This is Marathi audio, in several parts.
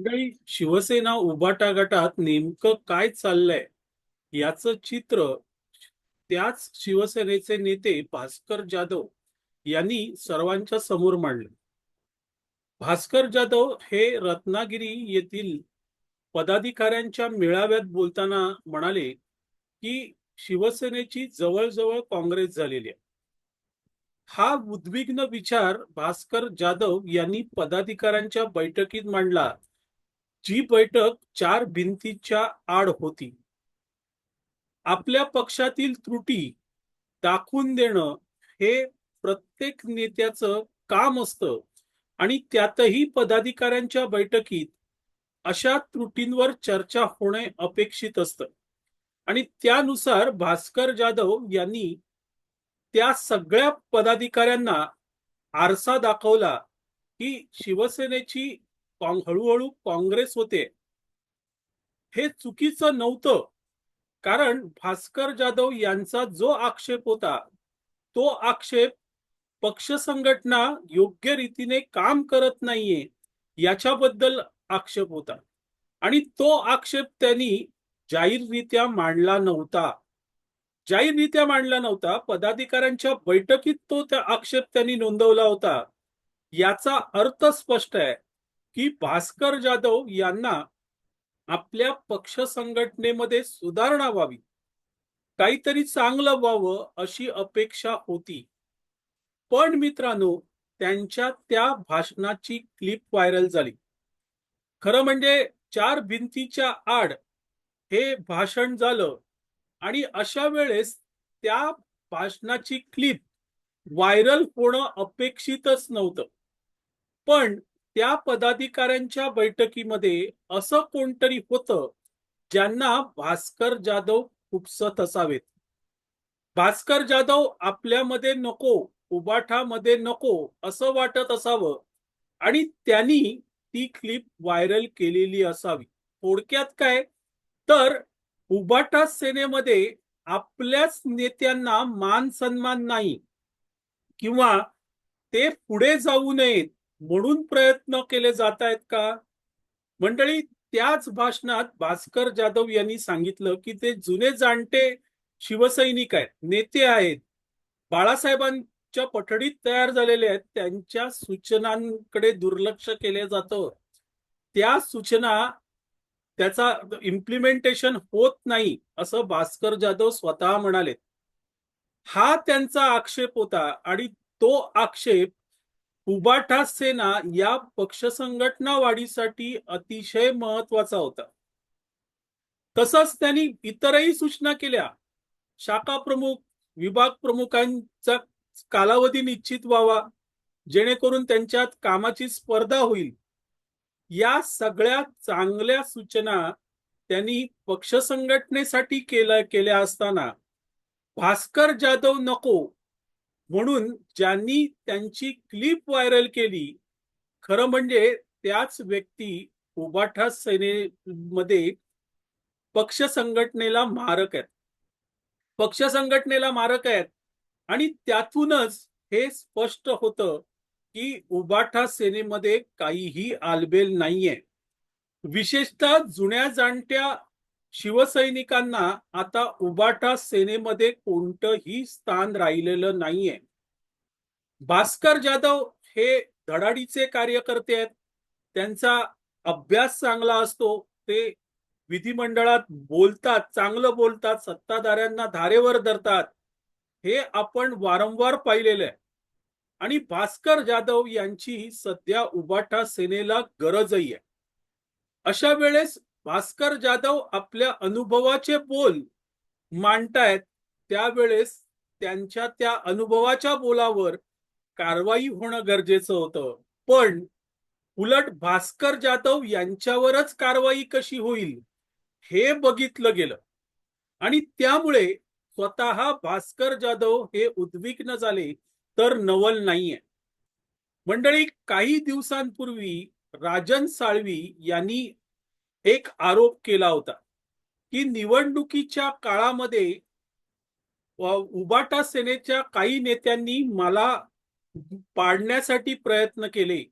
मंडळी शिवसेना उभाटा गटात नेमकं काय चाललंय याच चित्र त्याच शिवसेनेचे नेते भास्कर जाधव यांनी सर्वांच्या समोर मांडले. भास्कर जाधव हे रत्नागिरी येथील पदाधिकाऱ्यांच्या मेळाव्यात बोलताना म्हणाले की शिवसेनेची जवळजवळ काँग्रेस झालेली आहे. हा उद्विग्न विचार भास्कर जाधव यांनी पदाधिकाऱ्यांच्या बैठकीत मांडला. जी बैठक चार भिंतीच्या आड होती. आपल्या पक्षातील त्रुटी दाखवून देणं हे प्रत्येक नेत्याचं काम असतं आणि त्यातही पदाधिकाऱ्यांच्या बैठकीत अशा त्रुटींवर चर्चा होणे अपेक्षित असतं. आणि त्यानुसार भास्कर जाधव यांनी त्या सगळ्या पदाधिकाऱ्यांना आरसा दाखवला की शिवसेनेची हळूहळू काँग्रेस होते. हे चुकीचं नव्हतं. कारण भास्कर जाधव यांचा जो आक्षेप होता तो आक्षेप पक्ष संघटना योग्य रीतीने काम करत नाहीये याच्याबद्दल आक्षेप होता. आणि तो आक्षेप त्यांनी जाहीररित्या मांडला नव्हता. जाहीररित्या मांडला नव्हता. पदाधिकाऱ्यांच्या बैठकीत तो त्या आक्षेप त्यांनी नोंदवला होता. याचा अर्थ स्पष्ट आहे. की भास्कर जाधव यांना आपल्या पक्ष संघटनेमध्ये सुधारणा व्हावी. काहीतरी चांगलं व्हावं अशी अपेक्षा होती. पण मित्रांनो त्यांच्या त्या भाषणाची क्लिप व्हायरल झाली. खरं म्हणजे चार भिंतीच्या आड हे भाषण झालं आणि अशा वेळेस त्या भाषणाची क्लिप व्हायरल होणं अपेक्षितच नव्हतं. पण त्या पदाधिकाऱ्यांच्या बैठकीमध्ये असं कोणतरी होतं ज्यांना भास्कर जाधव खुपसत असावेत? भास्कर जाधव आपल्यामध्ये नको उबाठामध्ये नको असं वाटत असावं आणि त्यांनी ती क्लिप व्हायरल केलेली असावी. थोडक्यात काय? तर उबाटा सेनेमध्ये आपल्याच नेत्यांना मान सन्मान नाही किंवा ते पुढे जाऊ नयेत म्हणून प्रयत्न केले जात आहेत का? मंडळी त्याच भाषणात भास्कर जाधव यांनी सांगितलं की ते जुने जाणते शिवसैनिक आहेत नेते आहेत. बाळासाहेबांच्या पठडीत तयार झालेले आहेत त्यांच्या सूचनांकडे दुर्लक्ष केले जातं. त्या सूचना त्याचा इम्प्लिमेंटेशन होत नाही असं भास्कर जाधव स्वतः म्हणाले. हा त्यांचा आक्षेप होता आणि तो आक्षेप उबाठा सेना या पक्ष संघटना वाढीसाठी अतिशय महत्त्वाचा होता. तसंच त्यांनी इतरही सूचना केल्या. शाखा प्रमुख विभाग प्रमुखांचा कालावधी निश्चित व्हावा जेणेकरून त्यांच्यात कामाची स्पर्धा होईल. या सगळ्या चांगल्या सूचना त्यांनी पक्ष संघटनेसाठी केल्या केल्या असताना भास्कर जाधव नको म्हणून ज्यांनी त्यांची क्लिप व्हायरल केली खरं म्हणजे त्याच व्यक्ती उबाठा सेनेमध्ये पक्ष संघटनेला मारक आहेत. पक्ष संघटनेला मारक आहेत. आणि त्यातूनच हे स्पष्ट होतं की उबाठा सेनेमध्ये काहीही आलबेल नाहीये. विशेषतः जुन्या जाणत्या शिवसैनिकांना आता उबाटा सेनेमध्ये कोणतंही स्थान राहिलेलं नाहीये. भास्कर जाधव हे धडाडीचे कार्यकर्ते आहेत. त्यांचा अभ्यास चांगला असतो. ते विधिमंडळात बोलतात चांगलं बोलतात सत्ताधाऱ्यांना धारेवर धरतात. हे आपण वारंवार पाहिलेलं आहे. आणि भास्कर जाधव यांची सध्या उबाटा सेनेला गरजही आहे. अशा वेळेस भास्कर जाधव आपल्या अनुभवाचे बोल मांडतायत त्यावेळेस त्यांच्या त्या अनुभवाच्या बोलावर कारवाई होणं गरजेचं होतं. पण उलट भास्कर जाधव यांच्यावरच कारवाई कशी होईल हे बघितलं गेलं. आणि त्यामुळे स्वतः भास्कर जाधव हे उद्विग्न झाले तर नवल नाहीये. मंडळी काही दिवसांपूर्वी राजन साळवी यांनी एक आरोप केला होता की निवडणुकीच्या काळामध्ये उबाटा सेनेच्या काही नेत्यांनी मला पाडण्यासाठी प्रयत्न केले.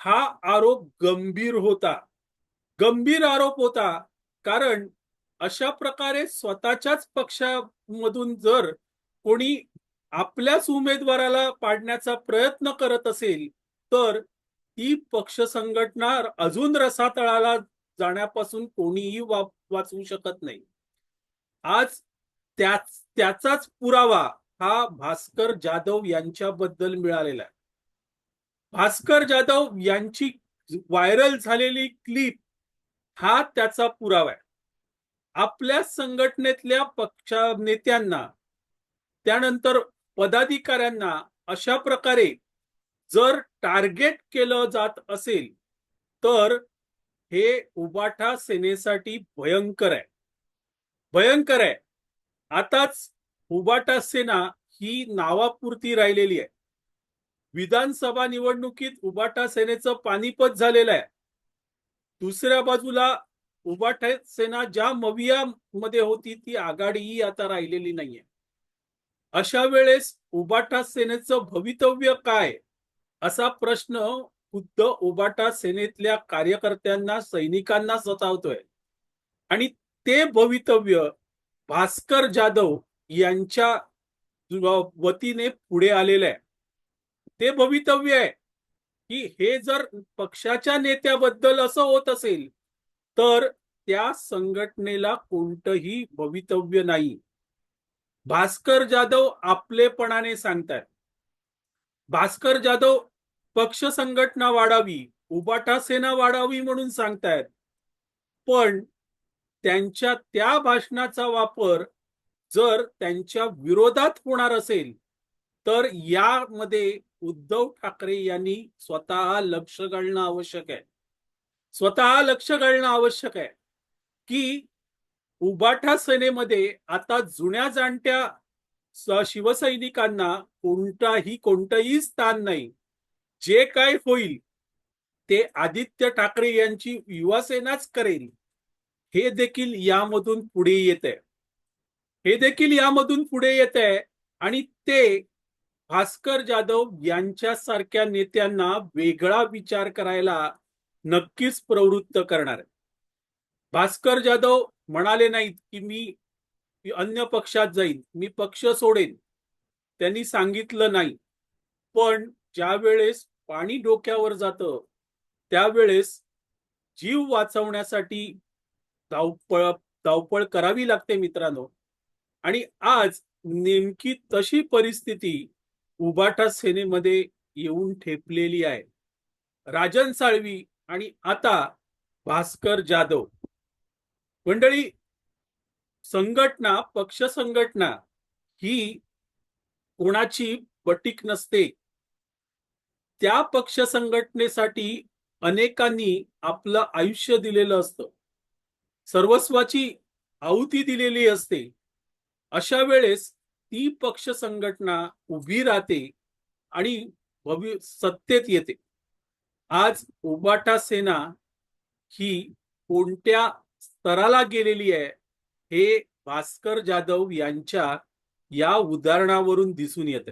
हा आरोप गंभीर होता. गंभीर आरोप होता कारण अशा प्रकारे स्वतःच्याच पक्षामधून जर कोणी आपल्याच उमेदवाराला पाडण्याचा प्रयत्न करत असेल तर ती पक्ष संघटना अजून रसातळाला जाण्यापासून कोणीही वाचवू शकत नाही. आज त्याच त्याचाच पुरावा हा भास्कर जाधव यांच्याबद्दल मिळालेला आहे. भास्कर जाधव यांची व्हायरल झालेली क्लिप हा त्याचा पुरावा आहे. आपल्या संघटनेतल्या पक्षा नेत्यांना त्यानंतर पदाधिकाऱ्यांना अशा प्रकारे जर टार्गेट केलं जात असेल तर हे उबाठा सेनेसाठी भयंकर आहे. भयंकर आहे. आताच उबाटा सेना ही नावापुरती राहिलेली आहे. विधानसभा निवडणुकीत उबाटा सेनेचं पानिपत झालेलं आहे. दुसऱ्या बाजूला उबाटा सेना ज्या मविया मध्ये होती ती आघाडीही आता राहिलेली नाहीये. अशा वेळेस उबाटा सेनेचं भवितव्य काय असा प्रश्न खुद्द ओबाटा सेनेतल्या कार्यकर्त्यांना सैनिकांना सतावतोय. आणि ते भवितव्य भास्कर जाधव यांच्या वतीने पुढे आलेलं आहे ते भवितव्य आहे की हे जर पक्षाच्या नेत्याबद्दल असं होत असेल तर त्या संघटनेला कोणतंही भवितव्य नाही. भास्कर जाधव आपलेपणाने सांगतात भास्कर जाधव पक्ष संघटना वाढावी उबाटा सेना वाढावी म्हणून सांगतायत. पण त्यांच्या त्या भाषणाचा वापर जर त्यांच्या विरोधात होणार असेल तर यामध्ये उद्धव ठाकरे यांनी स्वतः लक्ष घालणं आवश्यक आहे. स्वतः लक्ष घालणं आवश्यक आहे की उबाठा सेनेमध्ये आता जुन्या जाणत्या शिवसैनिकांना कोणताही कोणतंही स्थान नाही. जे काय होईल ते आदित्य ठाकरे यांची युवासेनाच करेल. हे देखील यामधून पुढे येत आहे हे देखील यामधून पुढे येत आहे आणि ते भास्कर जाधव यांच्यासारख्या नेत्यांना वेगळा विचार करायला नक्कीच प्रवृत्त करणार आहे भास्कर जाधव म्हणाले नाहीत की मी अन्य पक्षात जाईन मी पक्ष सोडेन. त्यांनी सांगितलं नाही. पण ज्या वेळेस पाणी डोक्यावर जातं त्यावेळेस जीव वाचवण्यासाठी धावपळ धावपळ करावी लागते मित्रांनो. आणि आज नेमकी तशी परिस्थिती उबाटा सेनेमध्ये येऊन ठेपलेली आहे. राजन साळवी आणि आता भास्कर जाधव. मंडळी संघटना पक्ष संघटना ही कोणाची बटीक नसते. त्या पक्ष संघटनेसाठी अनेकांनी आपलं आयुष्य दिलेलं असतं. सर्वस्वाची आहुती दिलेली असते. अशा वेळेस ती पक्ष संघटना उभी राहते आणि भवि सत्तेत येते. आज उबाटा सेना ही कोणत्या स्तराला गेलेली आहे? हे भास्कर जाधव यांच्या या उदाहरणावरून दिसून येत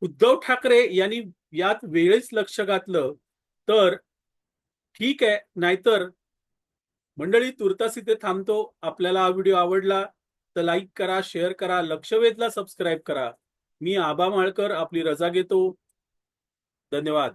उद्धव ठाकरे यांनी यात वेळेच लक्ष घातलं तर ठीक आहे नाहीतर मंडळी तुर्तास इथे थांबतो. आपल्याला हा व्हिडिओ आवडला तर लाईक करा शेअर करा लक्षवेधला सबस्क्राईब करा. मी आबा माळकर आपली रजा घेतो. धन्यवाद.